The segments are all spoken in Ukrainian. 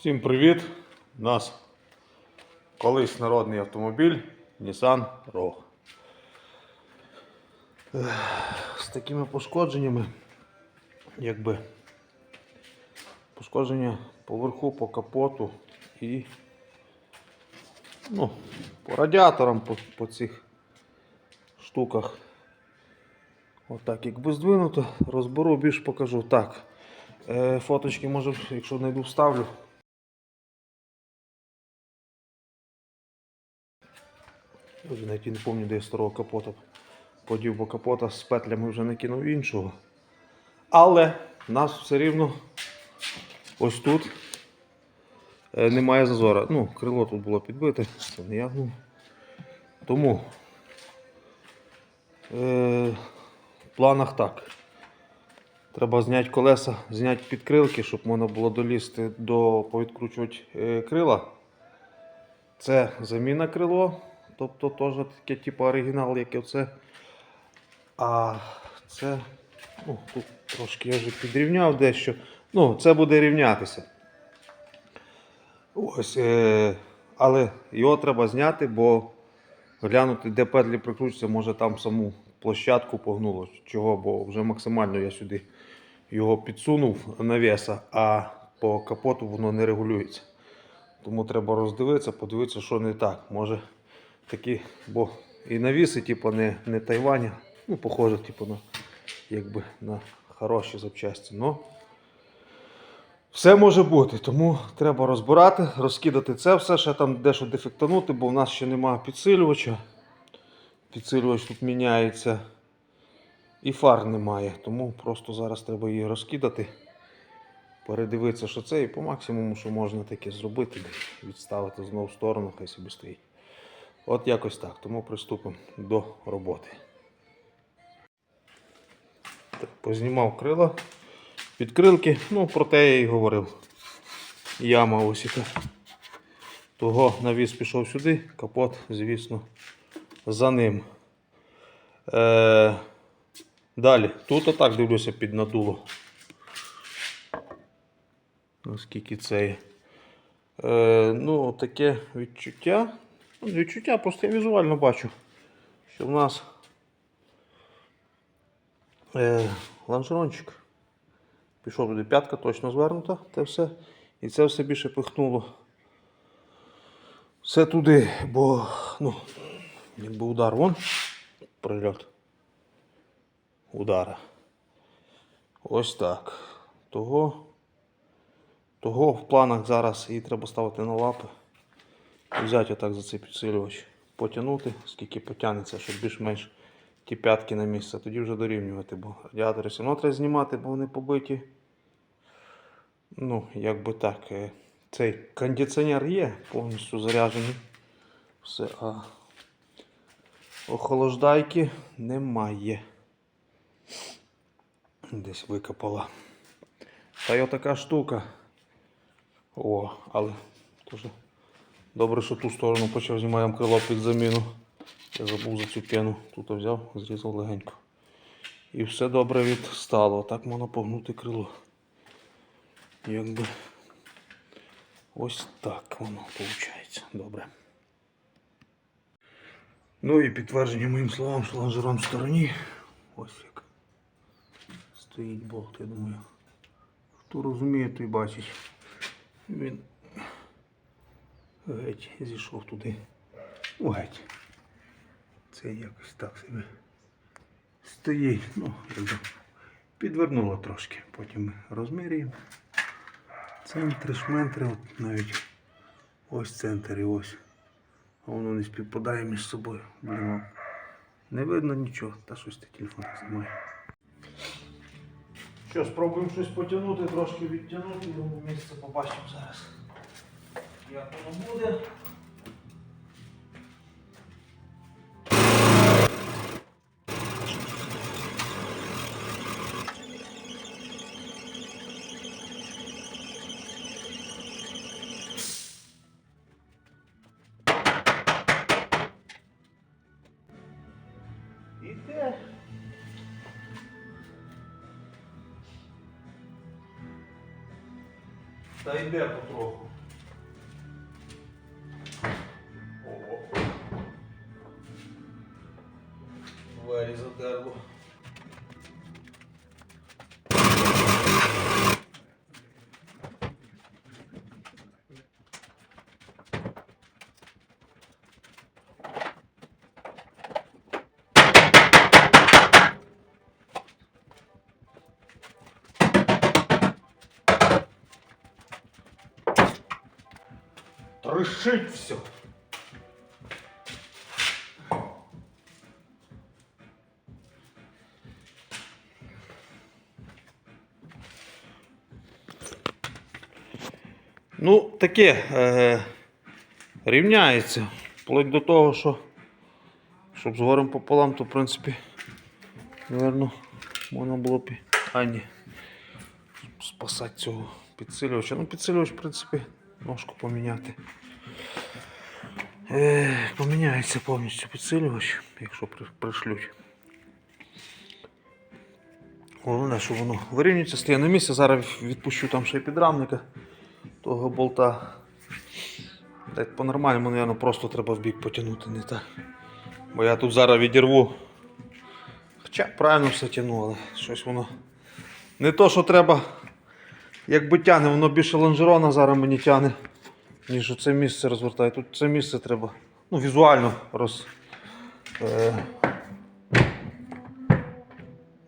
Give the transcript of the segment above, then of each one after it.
Всім привіт! У нас колись народний автомобіль Nissan Rogue. З такими пошкодженнями, якби пошкодження поверху по капоту і ну, по радіаторам по, по цих штуках. Отак, якби здвинуто, розберу, більш покажу. Так, е, фоточки може, якщо знайду, вставлю. Вже навіть не пам'ятаю, де я старого капота подів, бо капота з петлями вже накинув іншого. Але нас все рівно ось тут е, немає зазора. Ну, крило тут було підбите, це не я. Тому е, в планах так. Треба зняти колеса, зняти підкрилки, щоб можна було долізти до повідкручувати е, крила. Це заміна крило, тобто теж таке типу оригінал, як і оце. А це, ну, тут трошки я вже підрівняв дещо. Ну, це буде рівнятися. Ось, е, але його треба зняти, бо глянути, де петлі прикручуються, може там саму площадку погнуло. Чого, бо вже максимально я сюди його підсунув навеса, а по капоту воно не регулюється. Тому треба роздивитися, подивитися, що не так. Може такі, бо і навіси, типу, не, не Тайваня, ну, похоже, типу, на, якби, на хороші запчасті. Но все може бути, тому треба розбирати, розкидати це все, ще там дещо дефектанути, бо в нас ще немає підсилювача. Підсилювач тут міняється. І фар немає, тому просто зараз треба її розкидати, передивитися, що це, і по максимуму, що можна таке зробити, відставити знову в сторону, хай собі стоїть. От якось так. Тому приступимо до роботи. Так, познімав крила, підкрилки, ну про те я і говорив. Яма ось яка. Того навіс пішов сюди, капот, звісно, за ним. Е, Далі, тут отак дивлюся під надуло. Наскільки це є. Е, ну, таке відчуття. Ну, відчуття, просто я візуально бачу, що в нас е, лонжерончик. Пішов туди п'ятка точно звернута, те все. І це все більше пихнуло. Все туди, бо ну, якби удар вон прильот удара. Ось так. Того, того в планах зараз її треба ставити на лапи. Взяти отак за цей підсилювач, потягнути, скільки потягнеться, щоб більш-менш ті п'ятки на місце, тоді вже дорівнювати, бо радіатори все одно треба знімати, бо вони побиті. Ну, як би так, е, цей кондиціонер є, повністю заряджений. Все, а охолождайки немає. Десь викопала. Та й отака штука. О, але теж добре, що ту сторону почав знімаємо крило під заміну. Я забув за цю пену. Тут взяв, зрізав легенько. І все добре відстало. Так можна погнути крило. Якби ось так воно виходить. Добре. Ну і підтвердження моїм словам, що лонжерон в стороні. Ось як стоїть болт, я думаю. Хто розуміє, той бачить. Він геть зійшов туди. Ну, геть. Це якось так себе стоїть. Ну, підвернуло трошки. Потім розмірюємо. Центри, шментри, от навіть ось центр і ось. А воно не співпадає між собою. Блін, не видно нічого, та щось ти телефон знімає. Що, спробуємо щось потягнути, трошки відтягнути, тому місце побачимо зараз. Як воно буде. Іде. Та йде потроху. Трещить все. Ну, таке е, рівняється. Вплоть до того, що щоб з горем пополам, то в принципі, напевно, можна було б і. А ні. Спасати цього підсилювача. Ну, підсилювач, в принципі, ножку поміняти. Поміняється повністю підсилювач, якщо при- пришлють. Головне, щоб воно вирівнюється, стає на місці. Зараз відпущу там ще й підрамника того болта. Так по-нормальному, мабуть, просто треба в бік потягнути, не так. Бо я тут зараз відірву. Хоча правильно все тягну, але щось воно. Не то, що треба. Якби тягне, воно більше лонжерона зараз мені тягне, ніж оце місце розвертає. Тут це місце треба ну, візуально роз. Е...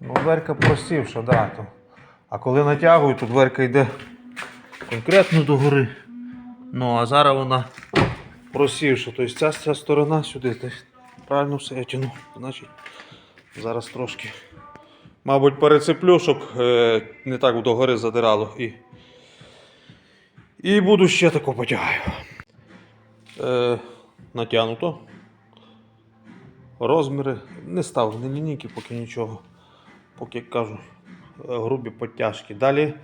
Ну, дверка просівша, да, то. А коли натягую, то дверка йде конкретно до гори. Ну, а зараз вона просівша. Тобто ця, ця сторона сюди. то Правильно все я тяну. Значить, зараз трошки. Мабуть, перецеплю, щоб е, не так до гори задирало. І, і буду ще тако потягаю. Е, натягнуто. Розміри не став, не лінійки, поки нічого. Поки кажу, грубі підтяжки. Далі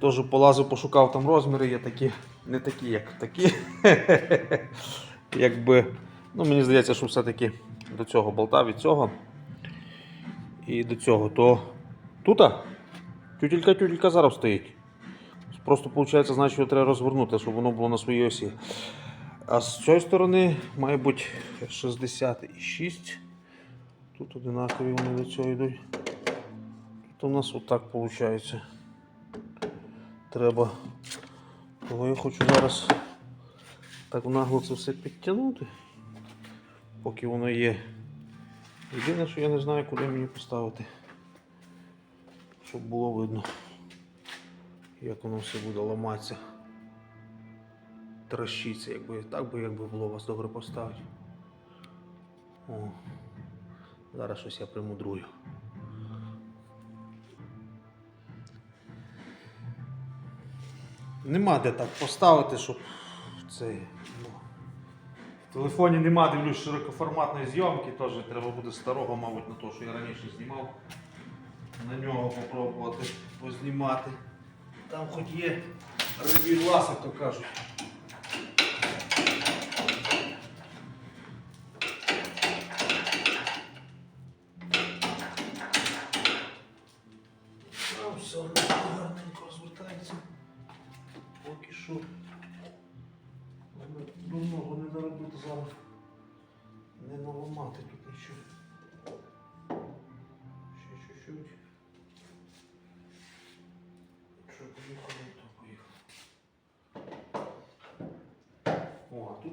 теж полазив, пошукав там розміри, є такі, не такі, як такі. Якби, ну мені здається, що все-таки до цього болта від цього і до цього, то тут тютелька зараз стоїть. Просто виходить, значить його треба розвернути, щоб воно було на своїй осі. А з цієї сторони має бути 66. Тут одинакові вони до цього йдуть. Тут у нас отак виходить. Треба. Того я хочу зараз так нагло це все підтягнути, поки воно є. Єдине, що я не знаю, куди мені поставити, щоб було видно, як воно все буде ламатися. Трощиться, якби так би, якби було вас добре поставити. О, зараз щось я примудрую. Нема де так поставити, щоб цей. Ну, в телефоні нема, дивлюсь, широкоформатної зйомки, теж треба буде старого, мабуть, на те, що я раніше знімав. На нього попробувати познімати. Там хоч є рибій глаз, то кажуть.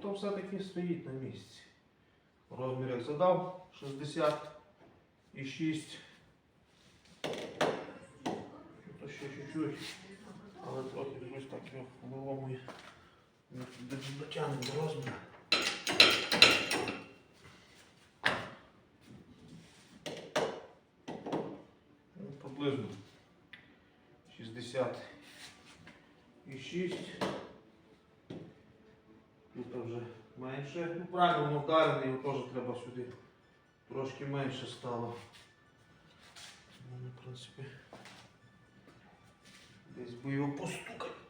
О, а тут все-таки стоїть на місці. Розмір як задав 60 і 6. Тут ще чуть-чуть. Але трохи дивлюсь так його виломує. Не дотягне до розміру. Ну, приблизно 60 і 6. Тут вже менше. Ну, правильно, вдарений, його теж треба сюди. Трошки менше стало. В принципі. Десь би його постукати.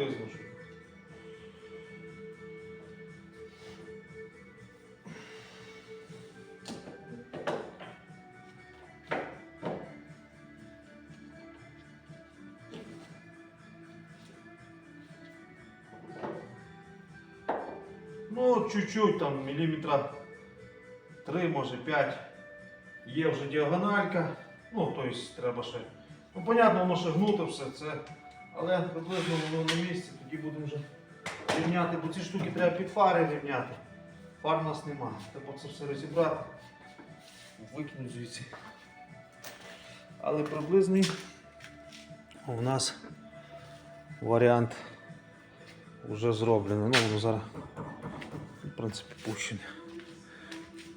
Приблизно. що. Ну, чуть-чуть там, міліметра 3, може 5. Є вже діагональка. Ну, тобто треба ще. Ну, понятно, воно ще гнуте все це. Але приблизно воно на місці, тоді будемо вже рівняти, бо ці штуки треба під фари рівняти. Фар у нас нема. Треба це все розібрати. Викинути звідси. Але приблизний у нас варіант вже зроблений. Ну, воно зараз в принципі, пущене.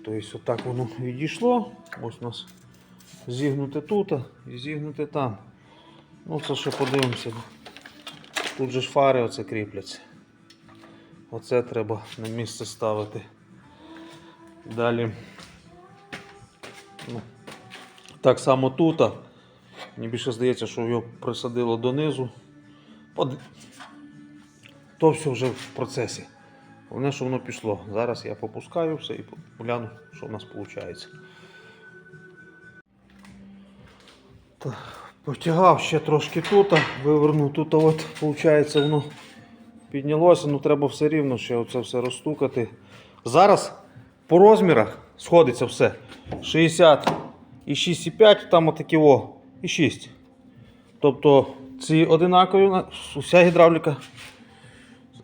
Тобто отак воно відійшло. Ось у нас зігнуте тут і зігнуте там. Ну це ще подивимося. Тут же ж фари оце кріпляться. Оце треба на місце ставити. Далі. Ну, так само тут. Мені більше здається, що його присадило донизу. От, то все вже в процесі. Головне, що воно пішло. Зараз я попускаю все і гляну, що в нас виходить. Потягав ще трошки тут, вивернув тут, от, виходить, воно піднялося, ну треба все рівно ще оце все розстукати. Зараз по розмірах сходиться все. 60 і 6,5, там отакі о, і 6. Тобто ці одинакові, на- уся гідравліка.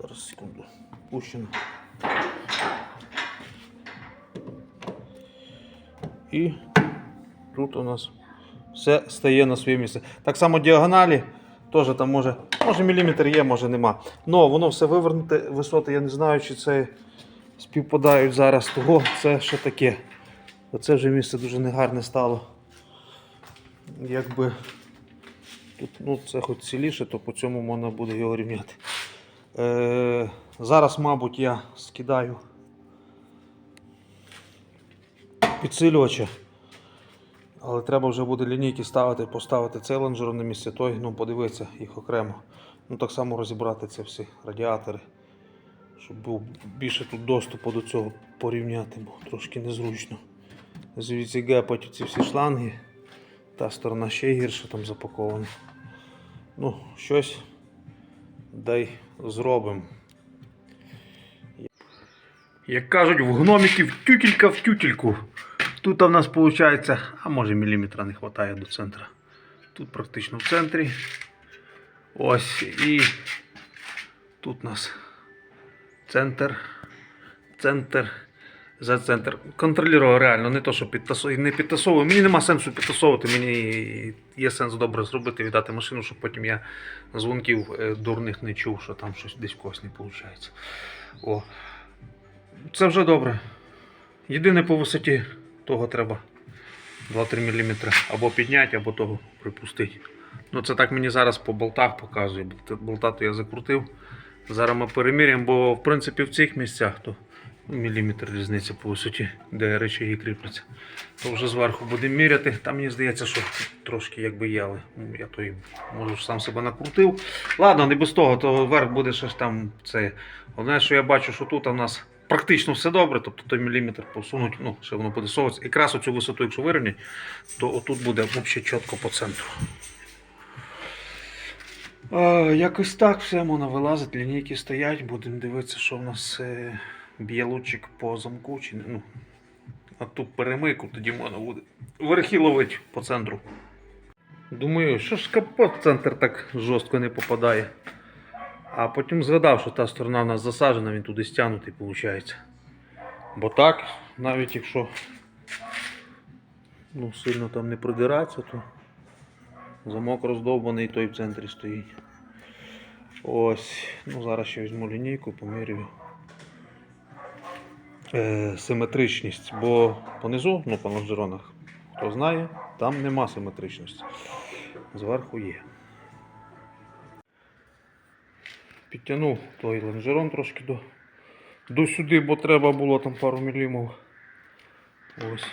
Зараз секунду. Пущено. І тут у нас все стає на своє місце. Так само діагоналі, теж там може, може міліметр є, може нема. Но воно все вивернуте, висоти, я не знаю, чи це співпадають зараз. Того це що таке. Оце вже місце дуже негарне стало. Якби тут ну, це хоч ціліше, то по цьому можна буде його рівняти. Е, зараз, мабуть, я скидаю підсилювача. Але треба вже буде лінійки ставити, поставити цей лонжер на місце, той, ну, подивитися їх окремо. Ну, так само розібрати ці всі радіатори, щоб був більше тут доступу до цього порівняти, бо трошки незручно. Звідси гепать ці всі шланги. Та сторона ще гірше там запакована. Ну, щось дай зробимо. Як кажуть, в гномиків тютелька в тютельку. Тут в нас виходить, а може міліметра не вистачає до центра. Тут практично в центрі. Ось і тут у нас центр, центр, за центр. Контролював реально, не то, що підтасовую, не підтасовую. Мені нема сенсу підтасовувати, мені є сенс добре зробити, віддати машину, щоб потім я дзвонків е, дурних не чув, що там щось десь когось не виходить. О. Це вже добре. Єдине по висоті того треба 2-3 мм або підняти, або того припустити. Ну це так мені зараз по болтах показує. бо Болта то я закрутив. Зараз ми переміряємо, бо в принципі в цих місцях то ну, міліметр різниця по висоті, де речаги кріпляться. То вже зверху будемо міряти. Там мені здається, що трошки якби є, ну, я то і може ж сам себе накрутив. Ладно, не без того, то верх буде ж там це. Головне, що я бачу, що тут у нас практично все добре, тобто той міліметр посунуть, ну, ще воно буде совуватися. Якраз оцю висоту, якщо вирівнять, то отут буде взагалі чітко по центру. Е, якось так все можна вилазити, лінійки стоять, будемо дивитися, що в нас е, б'є лучик по замку, чи не. Ну, а ту перемийку тоді можна буде верхи ловити по центру. Думаю, що ж капот в центр так жорстко не попадає. А потім згадав, що та сторона в нас засаджена, він туди стягнутий виходить. Бо так, навіть якщо ну, сильно там не продирається, то замок роздовбаний той в центрі стоїть. Ось, ну зараз ще візьму лінійку, помірюю. Е, симетричність, бо понизу, ну по лонжеронах, хто знає, там нема симетричності. Зверху є. Підтягнув той лонжерон трошки до до сюди, бо треба було там пару мілімів. Ось.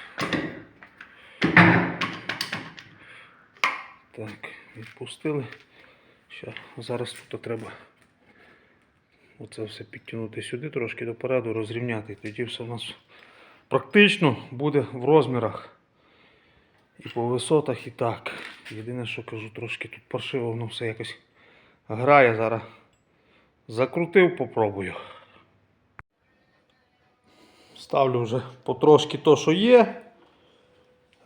Так, відпустили. Ще, зараз тут треба оце все підтягнути сюди трошки допереду, розрівняти. Тоді все у нас практично буде в розмірах. І по висотах, і так. Єдине, що кажу, трошки тут паршиво, воно все якось грає зараз. Закрутив, попробую. Ставлю вже потрошки то, що є.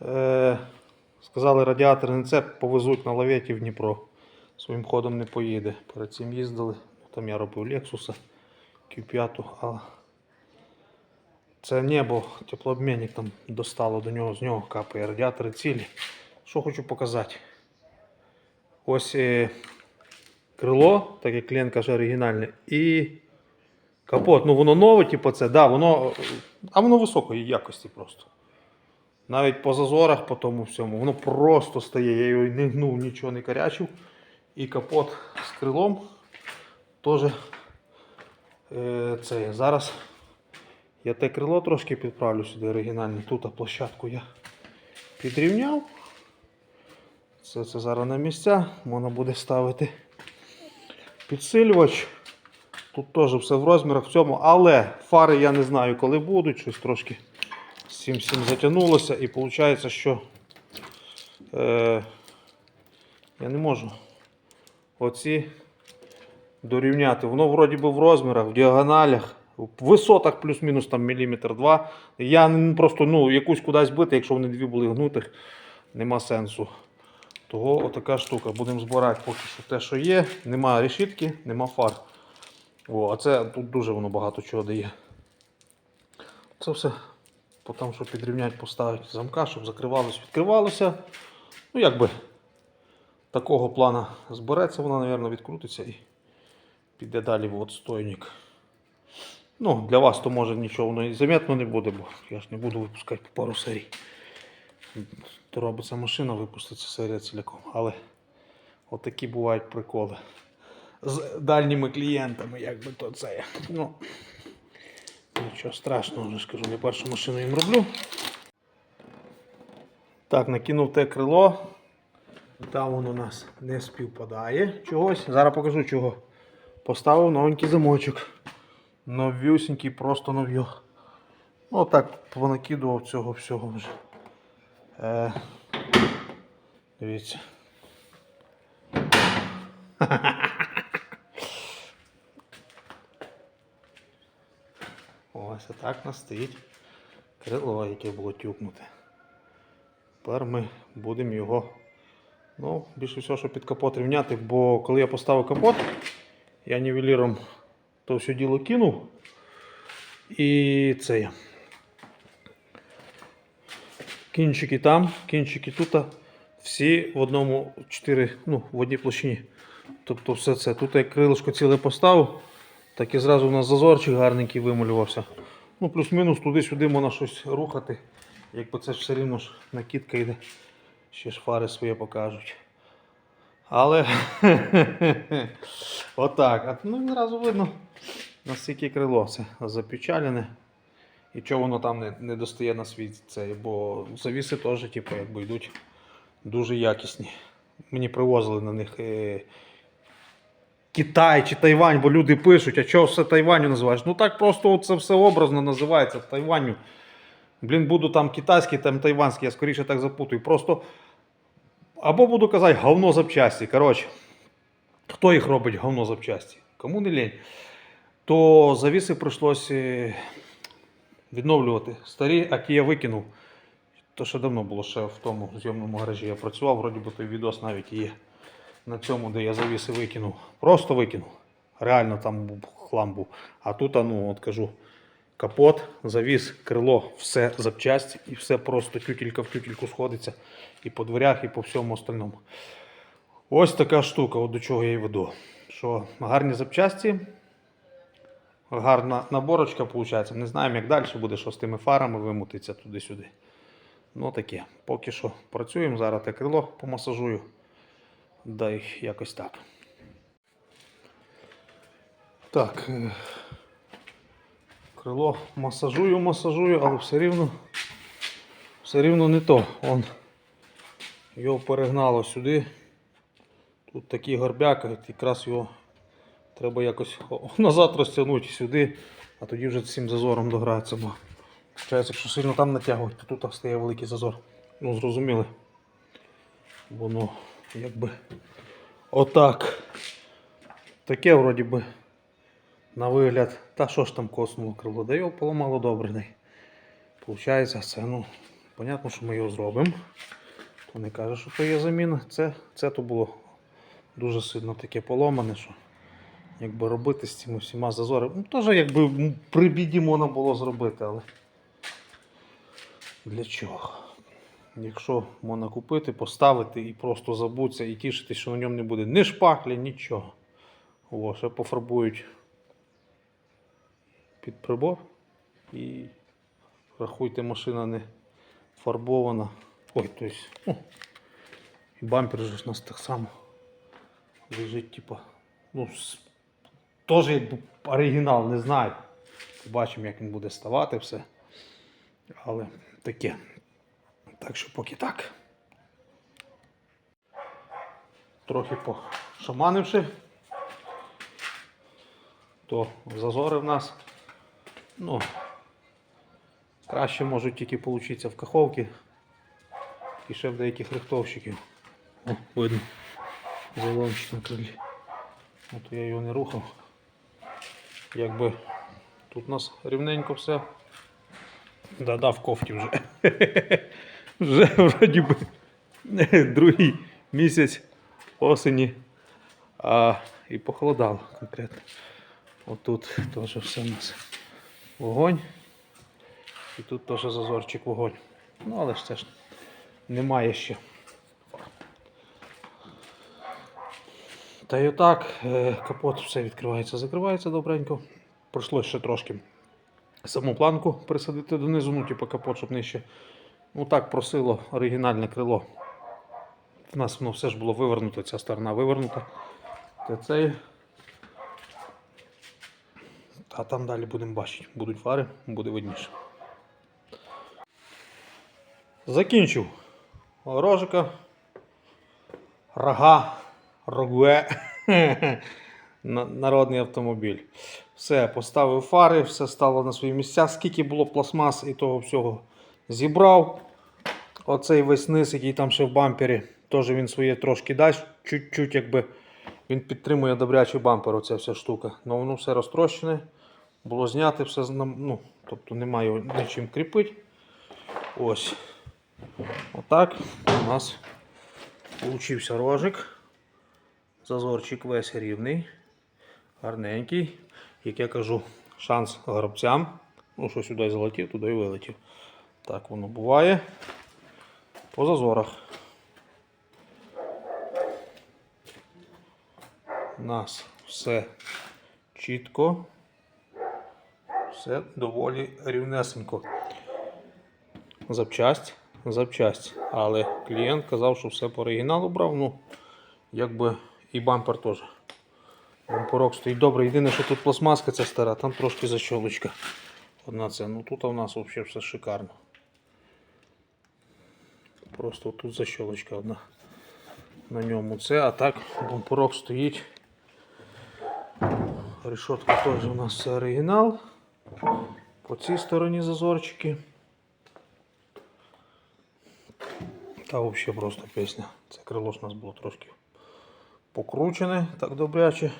Е, сказали, радіатор не це повезуть на лаветі в Дніпро. Своїм ходом не поїде. Перед цим їздили. Там я робив Lexus Q5, а це небо, теплообмінник там достало до нього, з нього капає радіатори цілі. Що хочу показати. Ось е, крило, так як Лен каже, оригінальне, і капот. Ну воно нове, типу це, да, воно, а воно високої якості просто. Навіть по зазорах, по тому всьому, воно просто стає. Я його не гнув, нічого не карячив. І капот з крилом теж е, це. Зараз я те крило трошки підправлю сюди оригінальне. Тут площадку я підрівняв. Це, це зараз на місця. Можна буде ставити підсилювач. Тут теж все в розмірах в цьому, але фари я не знаю, коли будуть. Щось трошки цим всім затягнулося. І виходить, що е, я не можу оці дорівняти. Воно вроді би в розмірах, в діагоналях, в висотах плюс-мінус там міліметр два. Я просто ну, якусь кудись бити, якщо вони дві були гнутих, нема сенсу. Того отака штука. Будемо збирати поки що те, що є. Нема решітки, нема фар. О, а це тут дуже воно багато чого дає. Це все потім, щоб підрівняти, поставити замка, щоб закривалось, відкривалося. Ну, якби такого плана збереться, вона, мабуть, відкрутиться і піде далі в отстойник. Ну, для вас то може нічого воно і замітно не буде, бо я ж не буду випускати по пару серій. То робиться машина, випуститься серія ціляком. Але отакі бувають приколи. З дальніми клієнтами, як би то це. Ну, нічого страшного, вже ж кажу, не першу машину їм роблю. Так, накинув те крило. Там воно у нас не співпадає чогось. Зараз покажу чого. Поставив новенький замочок. Новюсінький, просто нов'ю. Ну так, понакидував цього всього вже. Е, дивіться. Ось отак нас стоїть крило, яке було тюкнуте. Тепер ми будемо його Ну, більше всього, що під капот рівняти, бо коли я поставив капот, я нівеліром то все діло кинув. І це я. Кінчики там, кінчики тут, всі в одному 4, ну, в одній площині. Тобто все це. Тут я крилишко ціле поставив, так і зразу у нас зазорчик гарненький вималювався. Ну, плюс-мінус туди-сюди можна щось рухати. Якби це все рівно ж накидка йде. Ще ж фари своє покажуть. Але отак. А, Ну, одразу видно, наскільки крило це запечалене. І чого воно там не, не достає на світ цей, бо завіси теж, типу, якби йдуть дуже якісні. Мені привозили на них е, Китай чи Тайвань, бо люди пишуть, а чого все Тайваню називаєш? Ну так просто це все образно називається Тайваню. Блін, буду там китайський, там тайванський, я скоріше так запутаю. Просто або буду казати говно запчасті. Коротше, хто їх робить говно запчасті? Кому не лень. То завіси прийшлося е, відновлювати. Старі, які я викинув. То ще давно було ще в тому зйомному гаражі. Я працював, вроді би той відос навіть є на цьому, де я завіси викинув. Просто викинув. Реально там хлам був. А тут, ну, от кажу, капот, завіс, крило, все запчасті і все просто тютілька в тютільку сходиться. І по дверях, і по всьому остальному. Ось така штука, от до чого я і веду. Що гарні запчасті, гарна наборочка виходить. Не знаємо, як далі буде, що з тими фарами вимутиться туди-сюди. Ну таке. Поки що працюємо. Зараз те крило помасажую. Дай якось так. Так. е, Крило масажую, масажую, але все рівно, все рівно не то. Он, його перегнало сюди. Тут такий горбяк, якраз його треба якось назад розтягнути сюди, а тоді вже цим зазором дограється. Бо виходить, якщо сильно там натягувати, то тут стає великий зазор. Ну, зрозуміли. Воно якби отак. Таке вроді би на вигляд. Та що ж там коснуло крило? Да його поламало добре. не. Получається, це, ну, понятно, що ми його зробимо. То не каже, що то є заміна. Це, це то було дуже сильно таке поломане, що якби робити з цими всіма зазорами. Ну, теж якби при біді можна було зробити, але для чого? Якщо можна купити, поставити і просто забутися і тішитись, що на ньому не буде ні шпаклі, нічого. О, ще пофарбують під прибор і рахуйте, машина не фарбована. Ой, то есть, ну, і бампер же у нас так само лежить, типа, ну, теж оригінал, не знаю. Побачимо, як він буде ставати все. Але таке. Так що поки так. Трохи пошаманивши, то зазори в нас. Ну, краще можуть тільки получитися в каховці і ще в деяких рихтовщиків. О, видно. Заломчик на крилі. От я його не рухав. Якби тут у нас рівненько все. Да-да, в кофті вже. вже вроді би другий місяць осені. А, і похолодало конкретно. Отут теж все у нас вогонь. І тут теж зазорчик вогонь. Ну, але ж це ж немає ще. Та й отак, е, капот все відкривається, закривається добренько. Пройшлося ще трошки саму планку присадити донизу, ну, типу капот, щоб нижче. Ну так просило оригінальне крило. В нас воно все ж було вивернуто, ця сторона вивернута. Та цей. А там далі будемо бачити. Будуть фари, буде видніше. Закінчив. Рожика. Рога. Рогуе. Народний автомобіль. Все, поставив фари, все стало на свої місця. Скільки було пластмас і того всього зібрав. Оцей весь низ, який там ще в бампері, теж він своє трошки дасть. Чуть-чуть, якби він підтримує добрячий бампер, оця вся штука. Ну воно все розтрощене. Було зняти, все ну, тобто немає нічим кріпити. Ось. Отак у нас получився рожик. Зазорчик весь рівний, гарненький. Як я кажу, шанс гробцям. Ну, що сюди залетів, туди і вилетів. Так воно буває. По зазорах. У нас все чітко. Все доволі рівнесенько. Запчасть, запчасть. Але клієнт казав, що все по оригіналу брав. Ну, якби і бампер теж. Бамперок стоїть добре. Єдине, що тут пластмаска ця стара, там трошки защолочка. Одна це. Ну тут у нас взагалі все шикарно. Просто тут защолочка одна. На ньому це, а так бамперок стоїть. Решетка теж у нас все оригінал. По цій стороні зазорчики. Та взагалі просто пісня. Це крило ж у нас було трошки покручене, так добряче.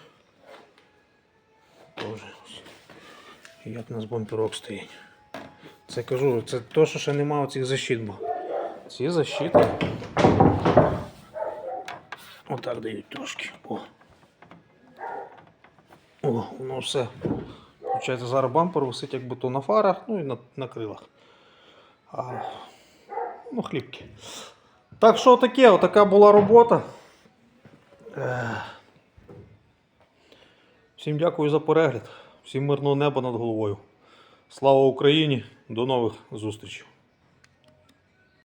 Тоже. Як у нас бамперок стоїть. Це кажу, це то, що ще немає цих защит, бо ці защити отак дають трошки. О. О, воно все. Получається, зараз бампер висить якби то на фарах, ну і на, на крилах. А, ну, хлібки. Так що таке, отака була робота. Всім дякую за перегляд. Всім мирного неба над головою. Слава Україні! До нових зустрічей!